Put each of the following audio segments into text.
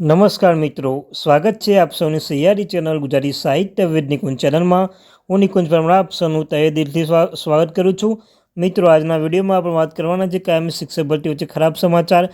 નમસ્કાર મિત્રો, સ્વાગત છે આપ સૌની સૈયારી ચેનલ ગુજરાતી સાહિત્ય વિદ નિકુંજ ચેનલમાં. હું નિકુંજ પરમરા, આપ સૌનું તહે દિલથી સ્વા- સ્વાગત કરું છું. મિત્રો, આજના વિડીયોમાં આપણે વાત કરવાના છે કાયમી શિક્ષક ભરતી વચ્ચે ખરાબ સમાચાર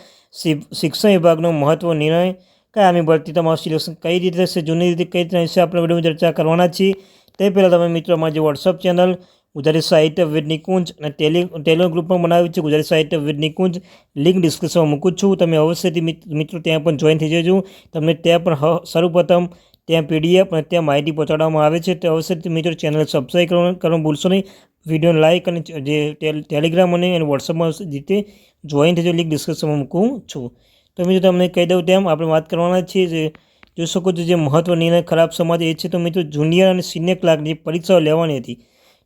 શિક્ષણ વિભાગનો મહત્વ નિર્ણય, કાયમી ભરતી તમારું સિલેક્શન કઈ રીતે થશે, જૂની રીતે કઈ રીતે રહેશે આપણે વિડીયોમાં ચર્ચા કરવાના છીએ. તે પહેલાં તમે મિત્રો, અમારી જે વોટ્સઅપ ચેનલ ગુજરાતી સાહિત્ય વિદ નિકુંજ અને ટેલી ટેલિગ્રામ ગ્રુપ પણ બનાવ્યું છે ગુજરાતી સાહિત્ય વિદ નિકુંજ લિંક ડિસ્ક્રિપ્શનમાં મૂકું છું. તમે અવશ્યથી મિત્રો ત્યાં પણ જોઈન થઈ જજો. તમને ત્યાં પણ સર્વપ્રથમ ત્યાં પીડીએફ અને ત્યાં માહિતી પહોંચાડવામાં આવે છે. તો અવશ્યથી મિત્રો ચેનલ સબસ્ક્રાઈબ કરવાનું કરવાનું ભૂલશો નહીં. વિડીયોને લાઇક અને જે ટેલિગ્રામ અને અને વોટ્સઅપમાં રીતે જોઈન થઈ જજો. લિંક ડિસ્ક્રિપ્શનમાં મૂકું છું. તો મિત્રો તમને કહી દઉં તેમ આપણે વાત કરવાના છીએ જે જોઈ શકો છો જે મહત્ત્વની અને ખરાબ સમાજ એ છે. તો મિત્રો જુનિયર અને સિનિયર ક્લાર્કની પરીક્ષાઓ લેવાની હતી.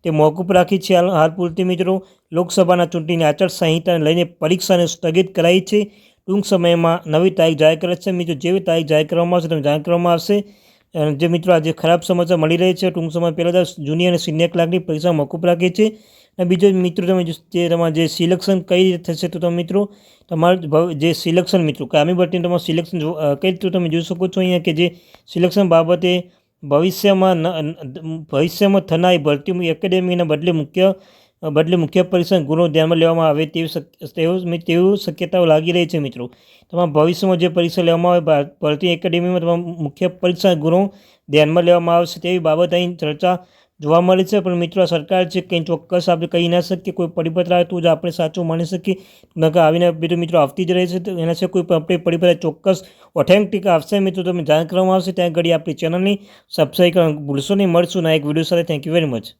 તે મોકૂફ રાખી છે. હાલ પૂરતી મિત્રો, લોકસભાના ચૂંટણીની આચારસંહિતાને લઈને પરીક્ષાને સ્થગિત કરાઈ છે. ટૂંક સમયમાં નવી તારીખ જાહેર કરે છે. મિત્રો જેવી તારીખ જાહેર કરવામાં આવશે તેમ જાહેર કરવામાં આવશે. જે મિત્રો, આજે ખરાબ સમાચાર મળી રહી છે, ટૂંક સમય પહેલાં જુનિયર અને સિનિયર ક્લાર્કની પરીક્ષા મોકૂફ રાખી છે. અને બીજો મિત્રો, તમે જે તમારે જે સિલેક્શન કઈ રીતે થશે, તો તમે મિત્રો, તમારું જે સિલેક્શન મિત્રો કામી ભરતીનું તમારું સિલેક્શન કઈ રીતે તમે જોઈ શકો છો અહીંયા, કે જે સિલેક્શન બાબતે ભવિષ્યમાં ભવિષ્યમાં થનારી ભરતી એકેડેમીના બદલે મુખ્ય બદલે મુખ્ય પરીક્ષા ગુણો ધ્યાનમાં લેવામાં આવે તેવી તેવું તેવું શક્યતાઓ લાગી રહી છે મિત્રો. તમારા ભવિષ્યમાં જે પરીક્ષા લેવામાં આવે ભાર- ભરતી એકેડેમીમાં તમામ મુખ્ય પરીક્ષા ગુણો ધ્યાનમાં લેવામાં આવશે તેવી બાબત અહીં ચર્ચા જોવા મળે છે, પણ મિત્રો સરકાર છે કંઈ ચોક્કસ આપણે કહી ના શકીએ, કોઈ પરિપત્ર આવે તો જ આપણે સાચું માની શકીએ. નકર આવીને બીજું મિત્રો આવતી જ રહે છે, તો એના છે કોઈ પણ આપણે પરિપત્ર ચોક્કસ ઓથેન્ટિક આવશે મિત્રો તમે જાણ કરવામાં આવશે, ત્યાં ઘડી આપણી ચેનલની સબસ્ક્રાઈબ કરવાનું ભૂલશો નહીં, મળશું ના એક વીડિયો સાથે. Thank you very much